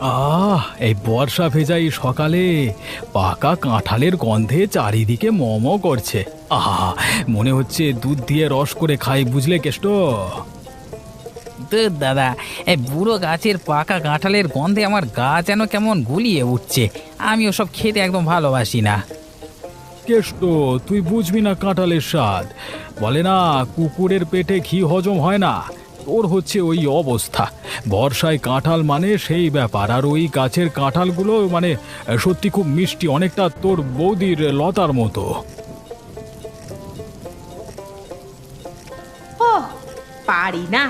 আহ এই বর্ষা ভেজা এই সকালে পাকা কাঁঠালের গন্ধে চারিদিকে মম করছে। আহা মনে হচ্ছে দুধ দিয়ে রস করে খাই বুঝলে কেষ্ট? ধুর দাদা এই বুড়ো গাছের পাকা কাঁঠালের গন্ধে আমার গা যেন কেমন গুলিয়ে উঠছে। আমি ওসব খেতে একদম ভালোবাসি না। কেষ্ট তুই বুঝবি না কাঁঠালের স্বাদ। বলে না কুকুরের পেটে ঘি হজম হয় না। তোর হচ্ছে ওই অবস্থা। বর্ষায় কাঁঠাল মানে সেই ব্যাপার। আর ওই গাছের কাঁঠালগুলো মানে সত্যি খুব মিষ্টি অনেকটা তোর বৌদির লতার মতো। ও পারি না।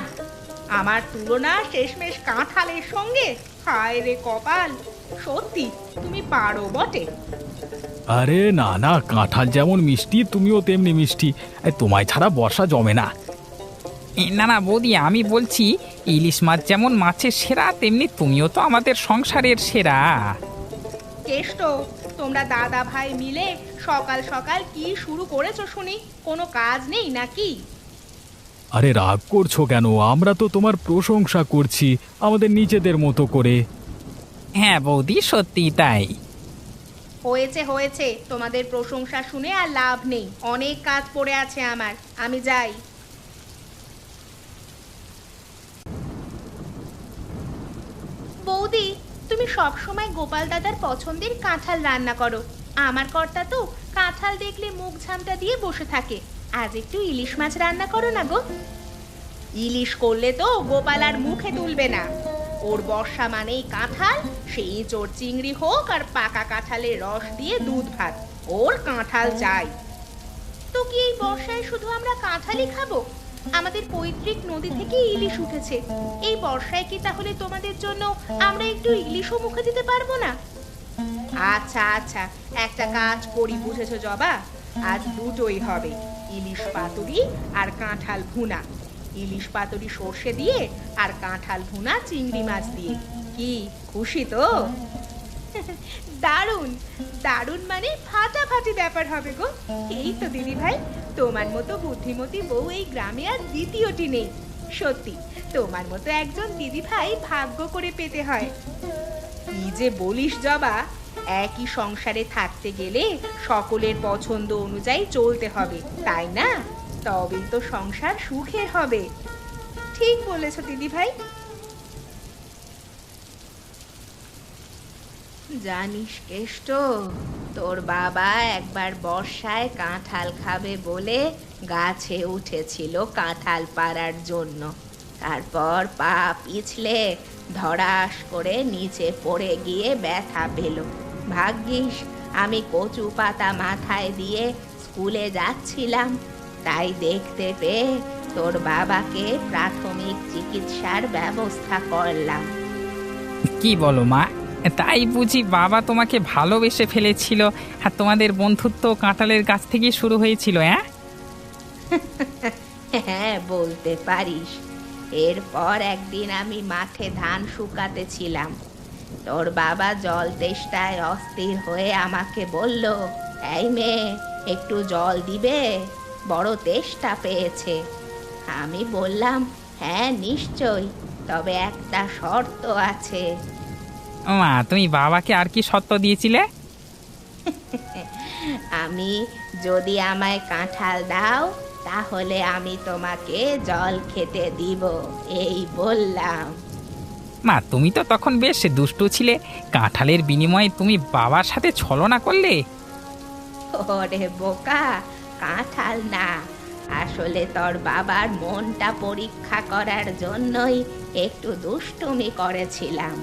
আমার তুলনা শেষমেশ কাঁঠালের সঙ্গে। হায় রে কপাল সত্যি তুমি পারো বটে। আরে না না কাঁঠাল যেমন মিষ্টি তুমিও তেমনি মিষ্টি। তোমায় ছাড়া বর্ষা জমে না। না না বৌদি আমি বলছি ইলিশ মাছ যেমন মাছের সেরা তেমনি তুমিও তো আমাদের সংসারের সেরা। কেষ্ট তোমরা দাদা ভাই মিলে সকাল সকাল কি শুরু করেছ শুনি? কোনো কাজ নেই নাকি? আরে রাগ করছ কেন? আমরা তো তোমার প্রশংসা করছি আমাদের নিজেদের মতো করে। হ্যাঁ বৌদি সত্যি তাই। হয়েছে হয়েছে তোমাদের প্রশংসা শুনে আর লাভ নেই। অনেক কাজ পড়ে আছে আমার আমি যাই। বৌদি, তুমি সব সময় গোপাল দাদার পছন্দের কাঁঠাল রান্না করো। আমার কর্তা তো কাঁঠাল দেখলে মুখ ঝামটা দিয়ে বসে থাকে। আজ একটু ইলিশ মাছ রান্না করো না গো। ইলিশ করলে তো গোপাল আর মুখে তুলবে না। ওর বর্ষা মানেই কাঁঠাল, সেই চোর চিংড়ি হোক আর পাকা কাঁঠালের রস দিয়ে দুধ ভাত। ওর কাঁঠাল চাই। তো কি এই বর্ষায় শুধু আমরা কাঁঠালই খাব? আমাদের পৈতৃক নদী থেকে ইলিশ উঠেছে। এই বর্ষায় কি তাহলে তোমাদের জন্য আমরা একটু ইলিশও মুখে দিতে পারব না? আচ্ছা আচ্ছা একটা কাজ করি, বুঝেছ জবা? আজ দুটোই হবে, ইলিশ পাতুরি আর কাঁঠাল ভুনা। ইলিশ পাতুরি সর্ষে দিয়ে আর কাঁঠাল ভুনা চিংড়ি মাছ দিয়ে। কি, খুশি তো? দারুণ দারুণ মানে ফাটাফাটি ব্যাপার হবে গো। এই তো দিদি ভাই তোমার মতো বুদ্ধিমতী বউ এই গ্রামে আর দ্বিতীয়টি নেই। সত্যি, তোমার মতো একজন দিদি ভাই ভাগ্য করে পেতে হয়। কি যে বলিস জবা, একই সংসারে থাকতে গেলে সকলের পছন্দ অনুযায়ী চলতে হবে, তাই না? তবেই তো সংসার সুখের হবে। ঠিক বলেছ দিদি ভাই জানিস কেষ্ট, তোর বাবা একবার বর্ষায় কাঁঠাল খাবে বলে গাছে উঠেছিল কাঁঠাল পাড়ার জন্য। তারপর পা পিছলে ধরাস করে নিচে পড়ে গিয়ে ব্যথা পেল। ভাগ্যিস, আমি কচু পাতা মাথায় দিয়ে স্কুলে যাচ্ছিলাম। তাই দেখতে পেয়ে তোর বাবাকে প্রাথমিক চিকিৎসার ব্যবস্থা করলাম। কি বলো মা তাই বুঝি বাবা তোমাকে ভালোবেসে ফেলেছিল আর তোমাদের বন্ধুত্ব কাঁঠালের গাছ থেকেই শুরু হয়েছিল হ্যাঁ হ্যাঁ বলতে পারিস। এরপর একদিন আমি মাঠে ধান শুকাতে ছিলাম তোর বাবা জল তেষ্টায় অস্থির হয়ে আমাকে বলল, এই মেয়ে, একটু জল দিবে? বড় তেষ্টা পেয়েছে। আমি বললাম হ্যাঁ নিশ্চয় তবে একটা শর্ত আছে। মা তুমি বাবাকে আর কি সত্য দিয়েছিলে? আমি যদি আমায় কাঁঠাল দাও তাহলে আমি তোমাকে জল খেতে দিব এই বললাম। মা তুমি তো তখন বেশ দুষ্টু ছিলে। কাঁঠালের বিনিময়ে তুমি বাবার সাথে ছলনা করলে? ওরে বোকা কাঁঠাল না। আসলে তোর বাবার মনটা পরীক্ষা করার জন্যই একটু দুষ্টুমি করেছিলাম।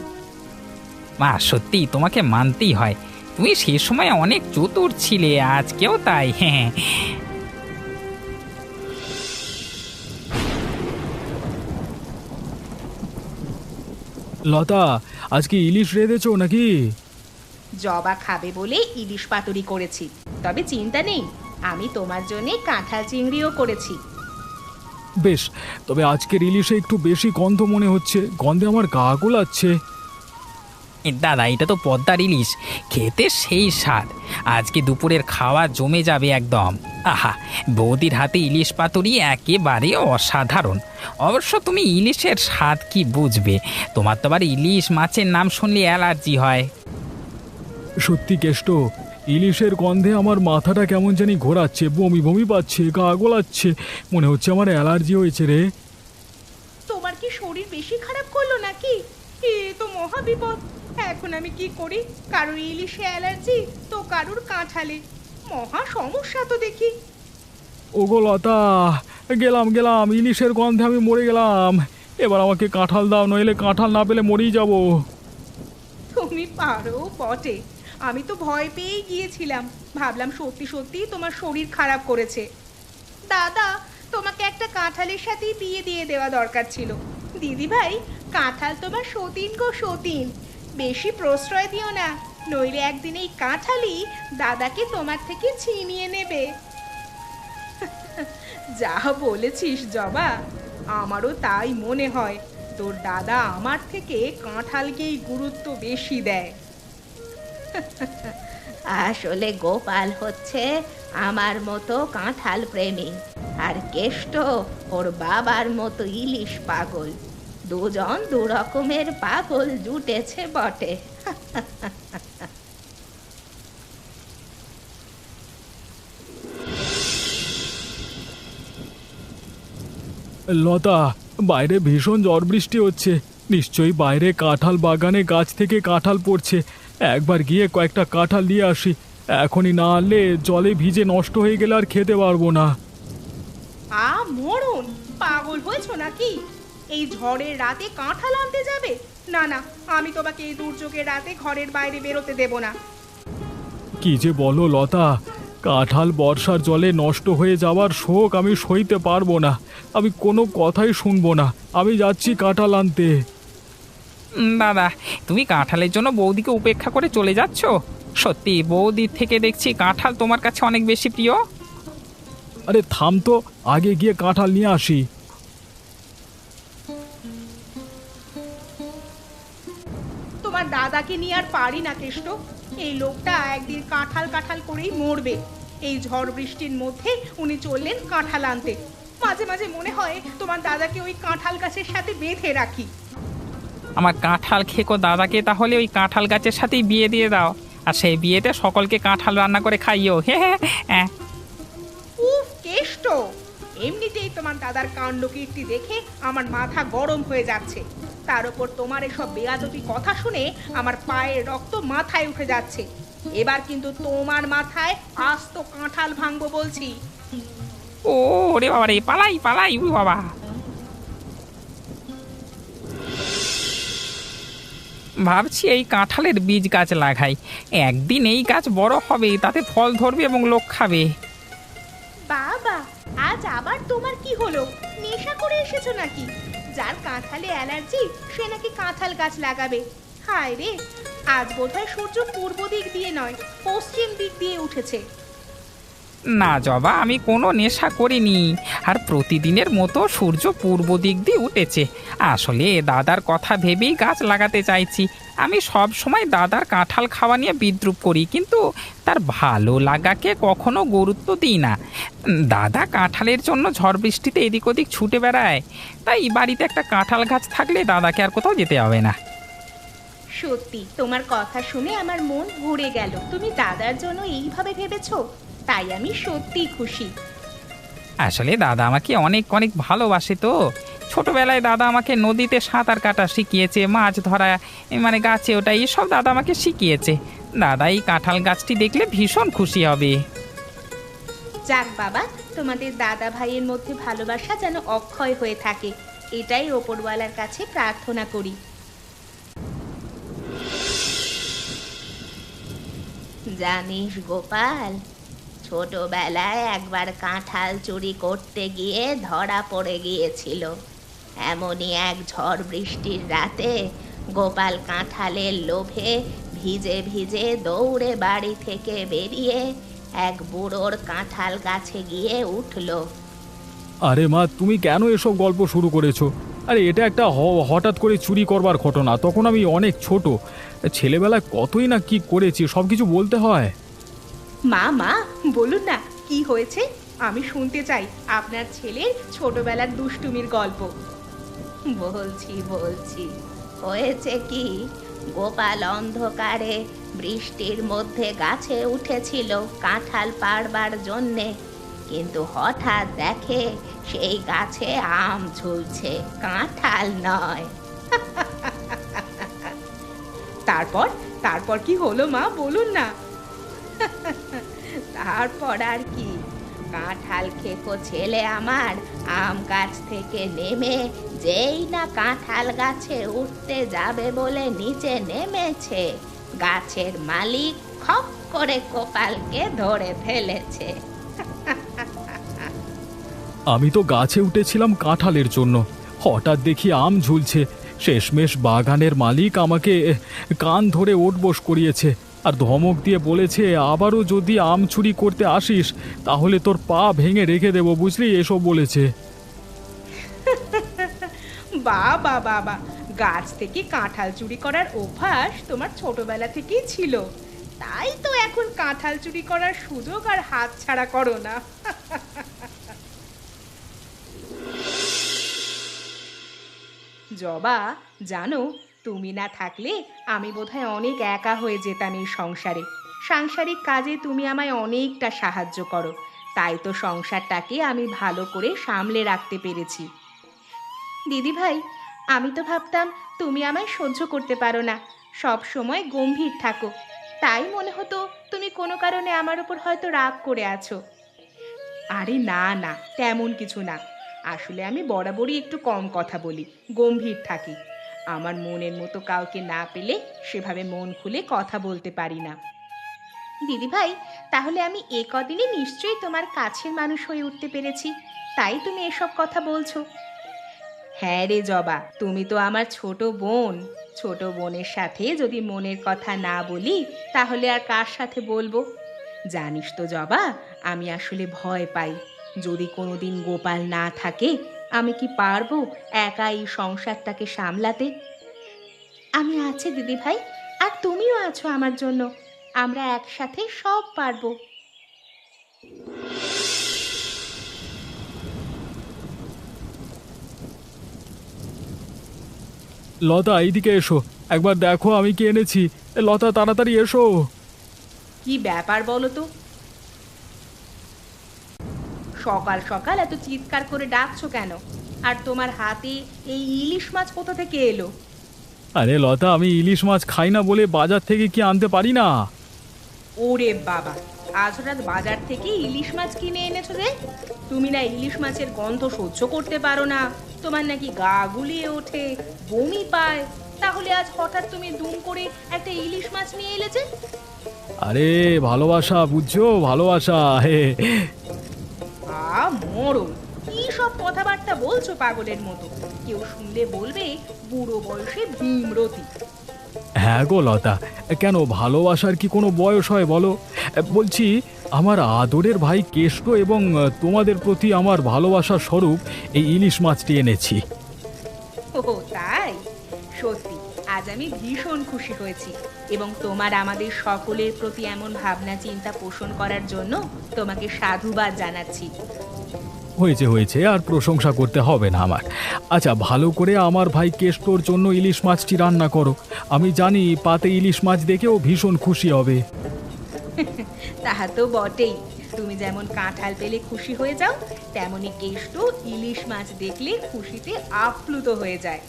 মা সত্যি তোমাকে মানতেই হয়। তুমি সে সময় অনেক চতুর ছিলে আজকেও তাই। হ্যাঁ লতা আজকে ইলিশ রেঁধেছো নাকি? জবা খাবে বলে ইলিশ পাতুরি করেছি তবে চিন্তা নেই আমি তোমার জন্য কাঁঠাল চিংড়িও করেছি। বেশ তবে আজকের ইলিশে একটু বেশি গন্ধ মনে হচ্ছে গন্ধে আমার গা গোলাচ্ছে। দাদা এটা তো পদ্মার ইলিশ। খেতে সেই স্বাদ। আজকে দুপুরের খাওয়া জমে যাবে একদম। আহা বৌদির হাতে ইলিশ পাতুরি একেবারে অসাধারণ। অবশ্য তুমি ইলিশের স্বাদ কি বুঝবে? তোমার তো আবার ইলিশ মাছের নাম শুনলে অ্যালার্জি হয়। সত্যি কেষ্ট ইলিশের গন্ধে আমার মাথাটা কেমন জানি ঘোরাচ্ছে বমি বমি পাচ্ছে গা গোলাচ্ছে মনে হচ্ছে আমার অ্যালার্জি হয়েছে রে। তোমার কি শরীর বেশি খারাপ করল নাকি? এ তো মহা বিপদ এখন আমি কি করি? কারোর ইলিশে অ্যালার্জি তো কারুর কাঁঠালে। মহা সমস্যা তো দেখি। ওগো লতা গেলাম গেলাম ইলিশের গন্ধে আমি মরে গেলাম। এবার আমাকে কাঁঠাল দাও নইলে কাঁঠাল না পেলে মরেই যাব। তুমি পারো বটে। আমি তো ভয় পেয়েই গিয়েছিলাম। ভাবলাম সত্যি সত্যি তোমার শরীর খারাপ করেছে। দাদা তোমাকে একটা কাঁঠালের সাথেই বিয়ে দিয়ে দেওয়া দরকার ছিল। দিদি ভাই কাঁঠাল তোমার সতীন গো সতীন। বেশি প্রশ্রয় দিও না, নইলে একদিন এই কাঁঠালই দাদাকে তোমার থেকে ছিনিয়ে নেবে। যা বলেছিস জবা, আমারও তাই মনে হয়। তোর দাদা আমার থেকে কাঁঠালকেই গুরুত্ব বেশি দেয়। আসলে গোপাল হচ্ছে আমার মতো কাঁঠাল প্রেমী। আর কেষ্ট ওর বাবার মতো ইলিশ পাগল। দুজন দু রকমের পাগল জুটেছে বটে। লতা বাইরে ভীষণ ঝড় বৃষ্টি হচ্ছে। নিশ্চয়ই বাইরে কাঁঠাল বাগানে গাছ থেকে কাঁঠাল পড়ছে। একবার গিয়ে কয়েকটা কাঁঠাল নিয়ে আসি। এখনই না আনলে জলে ভিজে নষ্ট হয়ে গেলে আর খেতে পারব না। আ মরণ পাগল হয়েছো নাকি? এই ঝড়ের রাতে কাঁঠাল আনতে যাবে? না না আমি তোমাকে এই দুর্যোগের রাতে ঘরের বাইরে বেরোতে দেব না। কি যে বলো লতা কাঁঠাল বর্ষার জলে নষ্ট হয়ে যাওয়ার শোক আমি সইতে পারব না। আমি কোনো কথাই শুনব না। আমি যাচ্ছি কাঁঠাল আনতে। দাদা তুমি কাঁঠালের জন্য বৌদিকে উপেক্ষা করে চলে যাচ্ছ? সত্যি বৌদির থেকে দেখছি কাঁঠাল তোমার কাছে অনেক বেশি প্রিয়। আরে থাম তো আগে গিয়ে কাঁঠাল নিয়ে আসি। তোমার দাদাকে নিয়ে আর পারি না কেষ্ট এই লোকটা একদিন কাঁঠাল কাঁঠাল করেই মরবে। এই ঝড় বৃষ্টির মধ্যে উনি চললেন কাঁঠাল আনতে। মাঝে মাঝে মনে হয় তোমার দাদাকে ওই কাঁঠাল গাছের সাথে বেঁধে রাখি। আমার কাঁঠাল খেকো দাদাকে তাহলে ওই কাঁঠাল গাছের সাথেই বিয়ে দিয়ে দাও। আর সেই বিয়েতে সকলকে কাঁঠাল রান্না করে খাইও। হ্যাঁ হ্যাঁ উফ কেষ্ট এমনিতেই তোমার দাদার কাণ্ড কীর্তি দেখে আমার মাথা গরম হয়ে যাচ্ছে। তার উপর তোমার এসব বেয়াদতি কথা শুনে আমার পায়ের রক্ত মাথায় উঠে যাচ্ছে। এবার কিন্তু তোমার মাথায় আস্ত কাঁঠাল ভাঙবো বলছি। ও রে বাবা রে পালাই পালাই উই বাবা। ভাবছি এই কাঁঠালের বীজ গাছ লাগাই। একদিন এই গাছ বড় হবে তাতে ফল ধরবে এবং লোক খাবে। বাবা আজ আবার তোমার কি হলো? নেশা করে এসেছ নাকি? যার কাঁঠালে অ্যালার্জি, সে নাকি কাঁঠাল গাছ লাগাবে। হায় রে আজ বোধহয় সূর্য পূর্ব দিক দিয়ে নয়, পশ্চিম দিক দিয়ে উঠেছে। না জবা, আমি কোনো নেশা করিনি। আর প্রতিদিনের মতো সূর্য পূর্ব দিক দিয়ে উঠেছে। আসলে দাদার কথা ভেবেই গাছ লাগাতে চাইছি। আমি সব সময় দাদার কাঁঠাল খাওয়া নিয়ে বিদ্রুপ করি, কিন্তু তার ভালো লাগাকে কখনো গুরুত্ব দিই না। দাদা কাঁঠালের জন্য ঝড় বৃষ্টিতে এদিক ওদিক ছুটে বেড়ায়। তাই বাড়িতে একটা কাঁঠাল গাছ থাকলে দাদাকে আর কোথাও যেতে হবে না। সত্যি, তোমার কথা শুনে আমার মন ভরে গেল। তুমি দাদার জন্য এইভাবে ভেবেছো? তাই আমি সত্যি খুশি। আসলে দাদা আমাকে অনেক অনেক ভালোবাসে তো। ছোটবেলায় দাদা আমাকে নদীতে সাঁতার কাটা শিখিয়েছে মাছ ধরা এ মানে গাছে ওটা এসব দাদা আমাকে শিখিয়েছে। দাদা এই কাঁঠাল গাছটি দেখলে ভীষণ খুশি হবে। যাক বাবা তোমাদের দাদা ভাইয়ের মধ্যে ভালোবাসা যেন অক্ষয় হয়ে থাকে এটাই ওপরওয়ালার কাছে প্রার্থনা করি। জানিস গোপাল ছোটবেলায় একবার কাঁঠাল চুরি করতে গিয়ে ধরা পড়ে গিয়েছিল। এমনই এক ঝড় বৃষ্টির রাতে গোপাল কাঁঠালের লোভে ভিজে ভিজে দৌড়ে বাড়ি থেকে বেরিয়ে এক বুড়োর কাঁঠাল গাছে গিয়ে উঠল। আরে মা, তুমি কেন এসব গল্প শুরু করেছ? আরে, এটা একটা হ- হঠাৎ করে চুরি করবার ঘটনা। তখন আমি অনেক ছোট। ছেলেবেলায় কতই না কি করেছি সব কিছু বলতে হয়। মা মা বলুন না কি হয়েছে? আমি শুনতে চাই আপনার ছেলের ছোটবেলার দুষ্টুমির গল্প। বলছি বলছি হয়েছে কি? গোপাল অন্ধকারে বৃষ্টির মধ্যে গাছে উঠেছিল কাঁঠাল পাড়বার জন্যে কিন্তু হঠাৎ দেখে সেই গাছে আম ঝুলছে কাঁঠাল নয়। তারপর তারপর কি হলো মা বলুন না? তারপর আর কি? কাঁঠাল খেকো ছেলে আমার, আম গাছ থেকে নেমে যেই না কাঁঠাল গাছে উঠতে যাবে বলে নিচে নেমেছে, গাছের মালিক খপ করে কপালকে ধরে ফেলেছে। আমি তো গাছে উঠেছিলাম কাঁঠালের জন্য। হঠাৎ দেখি আম ঝুলছে। শেষমেশ বাগানের মালিক আমাকে কান ধরে ওঠবোস করিয়েছে। আর ধমক দিয়ে বলেছে, আবারও যদি আম চুরি করতে আসিস, তাহলে তোর পা ভেঙে রেখে দেবো, বুঝলি? এসব বলেছে। বাবা বাবা গাছ থেকে কাঁঠাল চুরি করার অভ্যাস তোমার ছোটবেলা থেকেই ছিল। তাই তো এখন কাঁঠাল চুরি করার সুযোগ আর হাত ছাড়া করো না। জবা, জানো তুমি না থাকলে আমি বোধহয় অনেক একা হয়ে যেতাম এই সংসারে। সাংসারিক কাজে তুমি আমায় অনেকটা সাহায্য করো। তাই তো সংসারটাকে আমি ভালো করে সামলে রাখতে পেরেছি। দিদি ভাই, আমি তো ভাবতাম তুমি আমায় সহ্য করতে পারো না। সব সময় গম্ভীর থাকো। তাই মনে হতো তুমি কোনো কারণে আমার উপর হয়তো রাগ করে আছো। আরে না না, তেমন কিছু না। আসলে আমি বরাবরই একটু কম কথা বলি, গম্ভীর থাকি। আমার মনের মতো কাউকে না পেলে সেভাবে মন খুলে কথা বলতে পারি না। দিদি ভাই তাহলে আমি এ কদিনে নিশ্চয়ই তোমার কাছের মানুষ হয়ে উঠতে পেরেছি। তাই তুমি এসব কথা বলছো। হ্যাঁ রে জবা, তুমি তো আমার ছোট বোন। ছোট বোনের সাথে যদি মনের কথা না বলি, তাহলে আর কার সাথে বলব? জানিস তো জবা, আমি আসলে ভয় পাই। যদি কোনোদিন গোপাল না থাকে আমি কি পারব একা এই সংসারটাকে সামলাতে? আমি আছি দিদি ভাই আর তুমিও আছো আমার জন্য। আমরা একসাথে সব পারব। লতা এইদিকে এসো। একবার দেখো আমি কি এনেছি। লতা তাড়াতাড়ি এসো। কি ব্যাপার বলো তো? সকাল সকাল এত চিৎকার করে ডাকছো কেন? আর তোমার হাতে এই ইলিশ মাছ কোথা থেকে এলো? আরে লতা আমি ইলিশ মাছ খাই না বলে বাজার থেকে কি আনতে পারি না? ওরে বাবা আজ রাত বাজার থেকে ইলিশ মাছ কিনে এনেছো যে? তুমি না ইলিশ মাছের গন্ধ সহ্য করতে পারো না। তোমার নাকি গা গুলিয়ে ওঠে বমি পায়। তাহলে আজ হঠাৎ তুমি দুম করে একটা ইলিশ মাছ নিয়ে এলে যে? আরে ভালোবাসা বুঝছ? ভালোবাসা হে কি সব কথাবার্তা বলছো পাগলের মতো? কেউ শুনলে বলবে, বুড়ো বয়সে ভীমরতি। হ্যাঁ গো লতা, কেন ভালোবাসার কি কোনো বয়স হয় বলো? বলছি, আমার আদরের ভাই কেষ্ট এবং তোমাদের প্রতি আমার ভালোবাসার স্বরূপ এই ইলিশ মাছটি এনেছি। আজ আমি ভীষণ খুশি হয়েছি এবং তোমার আমাদের সকলের প্রতি এমন ভাবনা চিন্তা পোষণ করার জন্য তোমাকে সাধুবাদ জানাচ্ছি। হয়েছে হয়েছে আর প্রশংসা করতে হবে না আমার। আচ্ছা ভালো করে আমার ভাই কেষ্টর জন্য ইলিশ মাছটি রান্না করো। আমি জানি পাতে ইলিশ মাছ দেখেও ভীষণ খুশি হবে। তাহা তো বটেই। তুমি যেমন কাঁঠাল পেলে খুশি হয়ে যাও তেমনি কেষ্ট ইলিশ মাছ দেখলে খুশিতে আপ্লুত হয়ে যায়।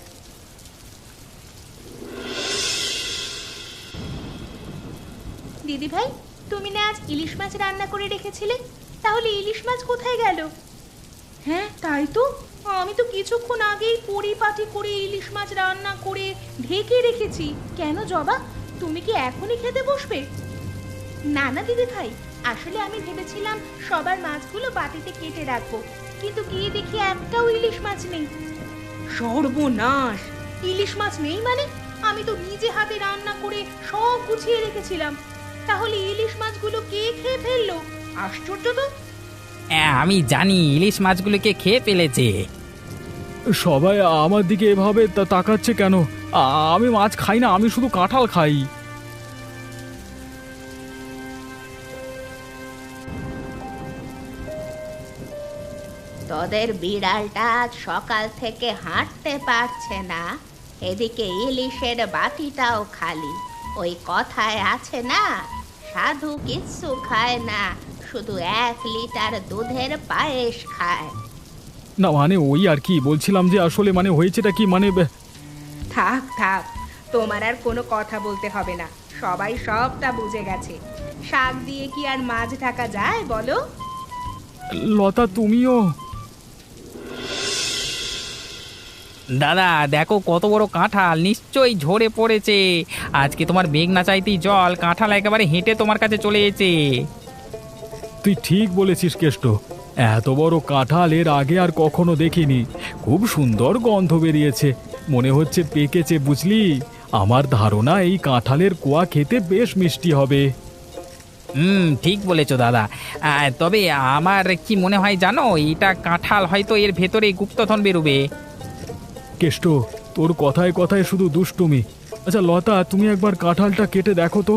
দিদি ভাই তুমি না আজ ইলিশ মাছ রান্না করে রেখেছিলে? তাহলে ইলিশ মাছ কোথায় গেল? হ্যাঁ তাই তো। আমি তো কিছুক্ষণ আগেই পরিপাটি করে ইলিশ মাছ রান্না করে ঢেকে রেখেছি। কেন জবা? তুমি কি এখনই খেতে বসবে? না না দিদি ভাই আসলে আমি ভেবেছিলাম সবার মাছগুলো বাটিতে কেটে রাখব কিন্তু গিয়ে দেখি একটাও ইলিশ মাছ নেই। সর্বনাশ! ইলিশ মাছ নেই মানে? আমি তো নিজে হাতে রান্না করে সব গুছিয়ে রেখেছিলাম। তাহলে ইলিশ মাছগুলো কে খেয়ে ফেলল? আশ্চর্য তো। হ্যাঁ, আমি জানি ইলিশ মাছগুলোকে খেয়ে ফেলেছে। সবাই আমার দিকে এভাবে তা- তাকাচ্ছে কেন? আ- আমি মাছ খাই না আমি শুধু কাঁঠাল খাই। তোদের বিড়ালটা আজ সকাল থেকে হাঁটতে পারছে না। এদিকে ইলিশের বাটিটাও খালি। ওই কথায় আছে না সাধু কিচ্ছু খায় না শুধু এক লিটার দুধের পায়েস খায়। না মানে ওই আর কি বলছিলাম যে আসলে মানে হয়েছেটা কি মানে বে- থাক থাক তোমার আর কোনো কথা বলতে হবে না সবাই সবটা বুঝে গেছে। শাক দিয়ে কি আর মাছ ঢাকা যায় বলো? লতা তুমিও দাদা দেখো কত বড় কাঁঠাল নিশ্চয়ই ঝরে পড়েছে। আজকে তোমার বেগ না চাইতেই জল কাঁঠাল একেবারে হেঁটে তোমার কাছে চলে এসেছে। তুই ঠিক বলেছিস কেষ্ট। এত বড় কাঁঠাল এর আগে আর কখনো দেখিনি। খুব সুন্দর গন্ধ বেরিয়েছে। মনে হচ্ছে পেকেছে বুঝলি? আমার ধারণা এই কাঁঠালের কোয়া খেতে বেশ মিষ্টি হবে। হুম ঠিক বলেছ দাদা। তবে আমার কি মনে হয় জানো এটা কাঁঠাল হয়তো এর ভেতরে গুপ্তধন বেরোবে। কেষ্ট, তোর কথায় কথায় শুধু দুষ্টুমি। আচ্ছা লতা, তুমি একবার কাঁঠালটা কেটে দেখো তো।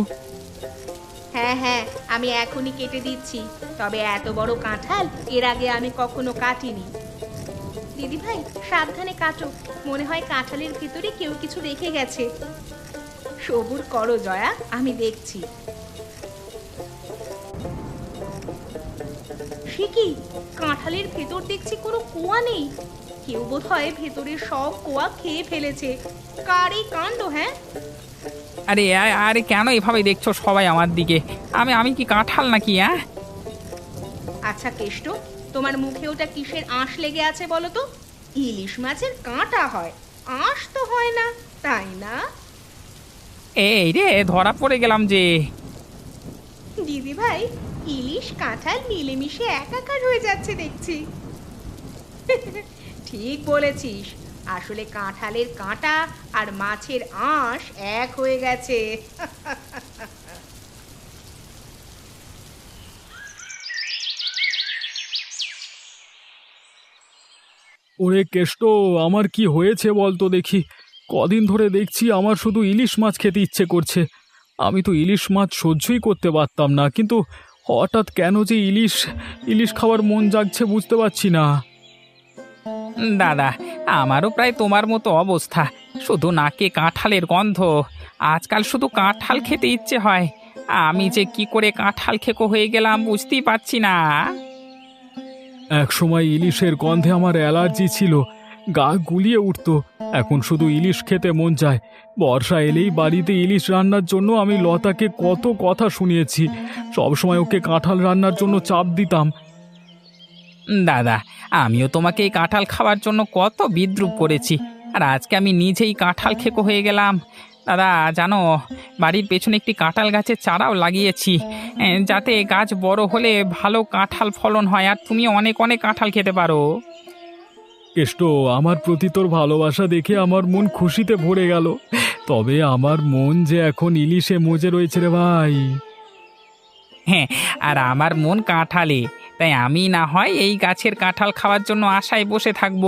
হ্যাঁ হ্যাঁ আমি এখনই কেটে দিচ্ছি। তবে এত বড় কাঁঠাল এর আগে আমি কখনো কাটিনি। দিদি ভাই, সাবধানে কাটো। মনে হয় কাঁঠালের ভিতরে কেউ কিছু রেখে গেছে। সবুর করো, জয়া, আমি দেখছি। সে কি? কাঁঠালের ভেতর দেখছি কোনো কুয়া নেই? কেউ বোধ হয় ভেতরের সব কোয়া খেয়ে ফেলেছে। কার কাণ্ড হ্যাঁ? আরে আ- আরে কেন এভাবে দেখছ সবাই আমার দিকে? আমি আমি কি কাঁঠাল নাকি হ্যাঁ আচ্ছা কেষ্ট তোমার মুখে ওটা কিসের আঁশ লেগে আছে বলো তো? ইলিশ মাছের কাঁটা হয় আঁশ তো হয় না তাই না? এই রে ধরা পড়ে গেলাম যে। দিদি ভাই ইলিশ কাঁঠাল মিলেমিশে একাকার হয়ে যাচ্ছে দেখছি। ঠিক বলেছিস। আসলে কাঁঠালের কাঁটা আর মাছের আঁশ এক হয়ে গেছে। ওরে কেষ্ট, আমার কি হয়েছে বলতো দেখি। কদিন ধরে দেখছি আমার শুধু ইলিশ মাছ খেতে ইচ্ছে করছে। আমি তো ইলিশ মাছ সহ্যই করতে পারতাম না, কিন্তু হঠাৎ কেন যে ইলিশ ইলিশ খাওয়ার মন জাগছে বুঝতে পারছি না। দাদা, আমারও প্রায় তোমার মতো অবস্থা। শুধু নাকে কাঁঠালের গন্ধ। আজকাল শুধু কাঁঠাল খেতে ইচ্ছে হয়। আমি যে কি করে কাঁঠাল খেকো হয়ে গেলাম বুঝতেই পারছি না। এক সময় ইলিশের গন্ধে আমার অ্যালার্জি ছিল। গা গুলিয়ে উঠতো। এখন শুধু ইলিশ খেতে মন চায় বর্ষা এলেই বাড়িতে ইলিশ রান্নার জন্য আমি লতাকে কত কথা শুনিয়েছি। সবসময় ওকে কাঁঠাল রান্নার জন্য চাপ দিতাম। দাদা আমিও তোমাকে এই কাঁঠাল খাওয়ার জন্য কত বিদ্রুপ করেছি। আর আজকে আমি নিজেই কাঁঠাল খেকো হয়ে গেলাম। দাদা জানো বাড়ির পেছনে একটি কাঁঠাল গাছের চারাও লাগিয়েছি। যাতে গাছ বড় হলে ভালো কাঁঠাল ফলন হয় আর তুমি অনেক অনেক কাঁঠাল খেতে পারো। কেষ্ট আমার প্রতি তোর ভালোবাসা দেখে আমার মন খুশিতে ভরে গেল। তবে আমার মন যে এখন ইলিশে মজে রয়েছে রে ভাই। হ্যাঁ আর আমার মন কাঁঠালে। তাই আমি না হয় এই গাছের কাঁঠাল খাওয়ার জন্য আশায় বসে থাকব।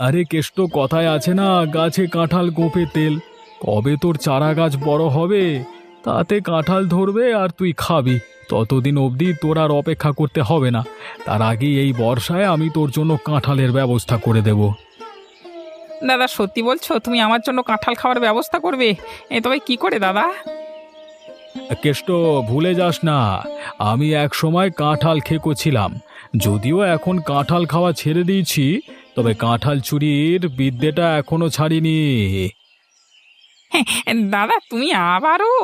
আরে কেষ্ট কথায় আছে না গাছে কাঁঠাল গোপে তেল। কবে তোর চারা গাছ বড় হবে? তাতে কাঁঠাল ধরবে আর তুই খাবি। ততদিন অবধি তোর আর অপেক্ষা করতে হবে না। তার আগে এই বর্ষায় আমি তোর জন্য কাঁঠালের ব্যবস্থা করে দেব। দাদা সত্যি বলছো তুমি আমার জন্য কাঁঠাল খাওয়ার ব্যবস্থা করবে? এ তবে কি করে দাদা? কেষ্ট ভুলে যাস না। আমি এক সময় কাঁঠাল খেকো ছিলাম যদিও এখন কাঁঠাল খাওয়া ছেড়ে দিয়েছি তবে কাঁঠাল চুরির বিদ্যেটা এখনও ছাড়িনি। দাদা তুমি আবারও?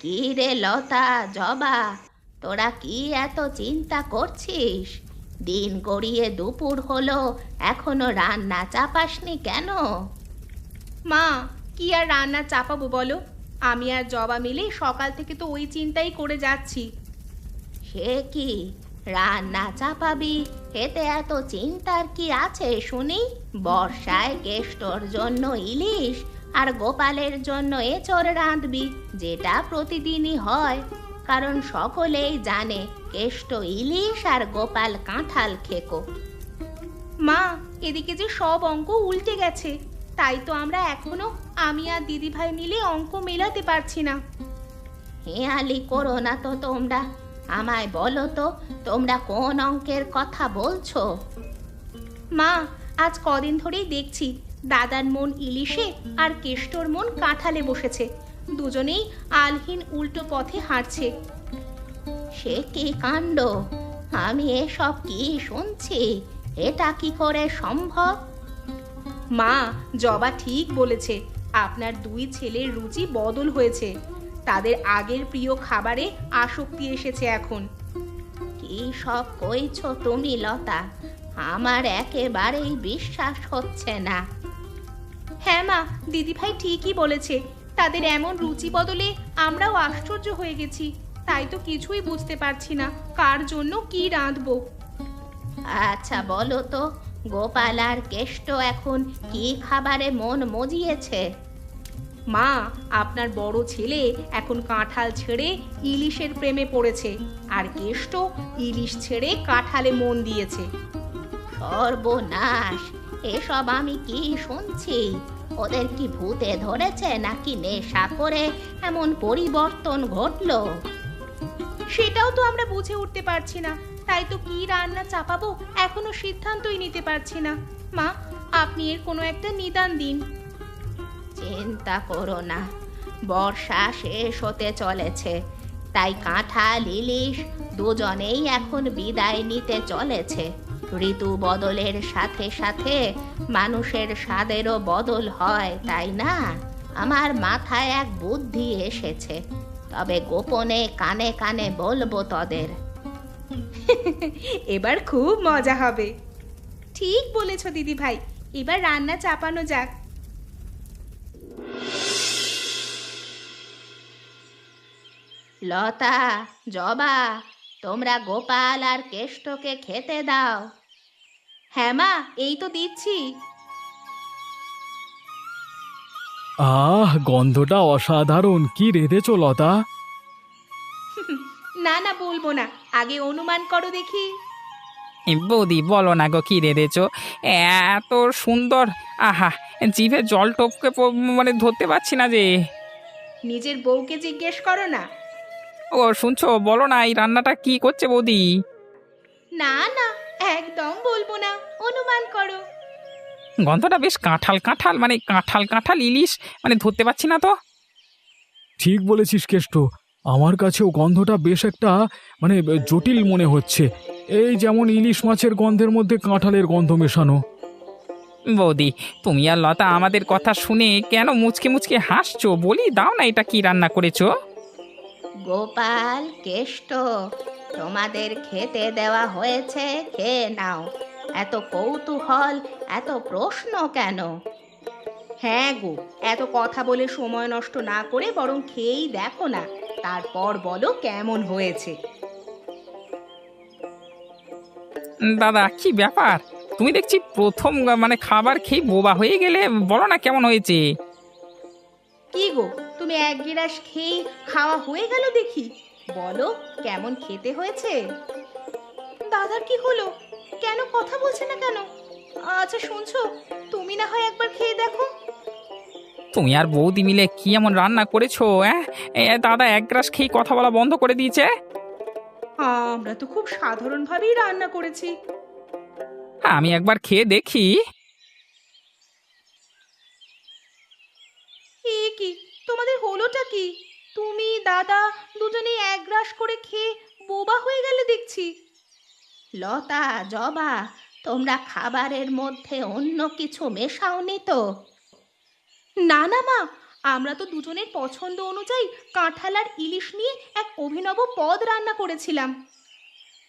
কি রে লতা জবা তোরা কি এত চিন্তা করছিস? দিন গড়িয়ে দুপুর হলো এখনও রান্না চাপাসনি কেন? মা কি আর রান্না চাপাবো বলো? আমি আর জবা মিলে সকাল থেকে তো ওই চিন্তাই করে যাচ্ছি। সে কি? রান্না চাপাবি? এতে এত চিন্তার কি আছে শুনি? বর্ষায় কেষ্টর জন্য ইলিশ আর গোপালের জন্য এচড় রাঁধবি যেটা প্রতিদিনই হয়। কারণ সকলেই জানে কেষ্ট ইলিশ আর গোপাল কাঁঠাল খেকো। মা এদিকে যে সব অঙ্ক উল্টে গেছে তাই তো আমরা এখনও আমি আর দিদিভাই মিলে অঙ্ক মেলাতে পারছি না। হেয়ালি করো না তো তোমরা আমায় বলো তো তোমরা কোন অঙ্কের কথা বলছো? মা আজ কদিন ধরেই দেখছি দাদার মন ইলিশে আর কেষ্টর মন কাঁঠালে বসেছে। দুজনেই আলহীন উল্টো পথে হাঁটছে। সে কি কাণ্ড? আমি এসব কি শুনছি? এটা কি করে সম্ভব? মা, জবা ঠিক বলেছে, আপনার দুই ছেলের রুচি বদল হয়েছে। তাদের আগের প্রিয় খাবারে আসক্তি এসেছে এখন। কি সব কইছ তুমি, লতা? আমার একেবারেই বিশ্বাস হচ্ছে না। হ্যাঁ মা, দিদিভাই ঠিকই বলেছে তাদের এমন রুচি বদলে আমরাও আশ্চর্য হয়ে গেছি। তাই তো কিছুই বুঝতে পারছি না কার জন্য কি রাঁধবো। আচ্ছা বলো তো গোপাল আর কেষ্ট এখন কি খাবারে মন মজিয়েছে? মা আপনার বড় ছেলে এখন কাঁঠাল ছেড়ে ইলিশের প্রেমে পড়েছে আর কেষ্ট ইলিশ ছেড়ে কাঁঠালে মন দিয়েছে। সর্বনাশ এসব আমি কি শুনছি? ওদের কি ভূতে ধরেছে নাকি নেশা করে এমন পরিবর্তন ঘটলো? সেটাও তো আমরা বুঝে উঠতে পারছি না। তাই তো কি রান্না চাপাবো এখনও সিদ্ধান্তই নিতে পারছি না। মা আপনি এর কোনো একটা নিদান দিন। চিন্তা করো না বর্ষা শেষ হতে চলেছে। তাই কাঁঠাল ইলিশ দুজনেই এখন বিদায় নিতে চলেছে। ঋতু বদলের সাথে সাথে মানুষের স্বাদেরও বদল হয় তাই না? আমার মাথায় এক বুদ্ধি এসেছে তবে গোপনে কানে কানে বলব তোদের। এবার খুব মজা হবে। ঠিক বলেছ দিদি ভাই এবার রান্না চাপানো যাক। লতা জবা তোমরা গোপাল আর কেষ্টকে খেতে দাও। হ্যাঁ মা এই তো দিচ্ছি। আহ গন্ধটা অসাধারণ। কি রেঁধেছো লতা? না না বলব না। আগে অনুমান করো দেখি। বৌদি বলো না গো কি রেঁধেছো? এত সুন্দর। আহা জিভে জল টপকে প- মানে ধরতে পারছি না যে। নিজের বউকে জিজ্ঞেস করো না। ও শুনছো? বলো না এই রান্নাটা কি করছে বৌদি? না না একদম বলব না অনুমান করো। গন্ধটা বেশ কাঁঠাল কাঁঠাল মানে কাঁঠাল কাঁঠাল ইলিশ মানে ধরতে পারছি না তো। ঠিক বলেছিস কেষ্ট। আমার কাছেও গন্ধটা বেশ একটা মানে জটিল মনে হচ্ছে। এই যেমন ইলিশ মাছের গন্ধের মধ্যে কাঁঠালের গন্ধ মেশানো। বৌদি তুমি আর লতা আমাদের কথা শুনে কেন মুচকে মুচকে হাসছো? বলি দাও না এটা কি রান্না করেছ? গোপাল কেষ্ট তোমাদের খেতে দেওয়া হয়েছে খেয়ে নাও। এত কৌতূহল এত প্রশ্ন কেন? হ্যাঁ গো এত কথা বলে সময় নষ্ট না করে বরং খেয়েই দেখো না তারপর বলো কেমন হয়েছে। দাদা কি ব্যাপার? তুমি দেখছি প্রথম মানে খাবার খেয়ে বোবা হয়ে গেলে বলো না কেমন হয়েছে? কি গো তুমি এক গিলাস খেয়ে খাওয়া হয়ে গেল দেখি। বলো কেমন খেতে হয়েছে? দাদার কি হলো? কেন কথা বলছে না কেন? আচ্ছা শুনছো তুমি না হয় একবার খেয়ে দেখো। তুমি আর বৌদি মিলে কি এমন রান্না করেছ হ্যাঁ এ, দাদা এক গ্রাস খেয়ে কথা বলা বন্ধ করে দিয়েছে। আমরা তো খুব সাধারণভাবেই রান্না করেছি। আমি একবার খেয়ে দেখি। কি তোমাদের হলোটা কি? তুমি দাদা দুজনেই এক গ্রাস করে খেয়ে বোবা হয়ে গেলে দেখছি। লতা জবা তোমরা খাবারের মধ্যে অন্য কিছু মেশাওনি তো? না না মা আমরা তো দুজনের পছন্দ অনুযায়ী কাঁঠাল আর ইলিশ নিয়ে এক অভিনব পদ রান্না করেছিলাম।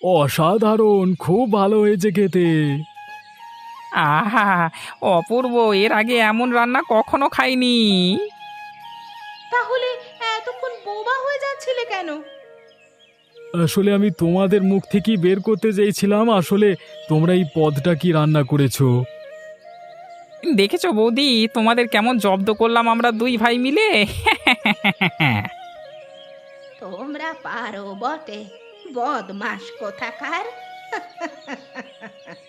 অসাধারণ খুব ভালো হয়েছে খেতে। আহা অপূর্ব এর আগে এমন রান্না কখনো খাইনি। আসলে আমি তোমাদের মুখ থেকেই বের করতে চেয়েছিলাম। আসলে তোমরা এই পদটা কি রান্না করেছ? দেখেছ বৌদি তোমাদের কেমন জব্দ করলাম আমরা দুই ভাই মিলে? তোমরা পারো বটে বদমাস কোথাকার?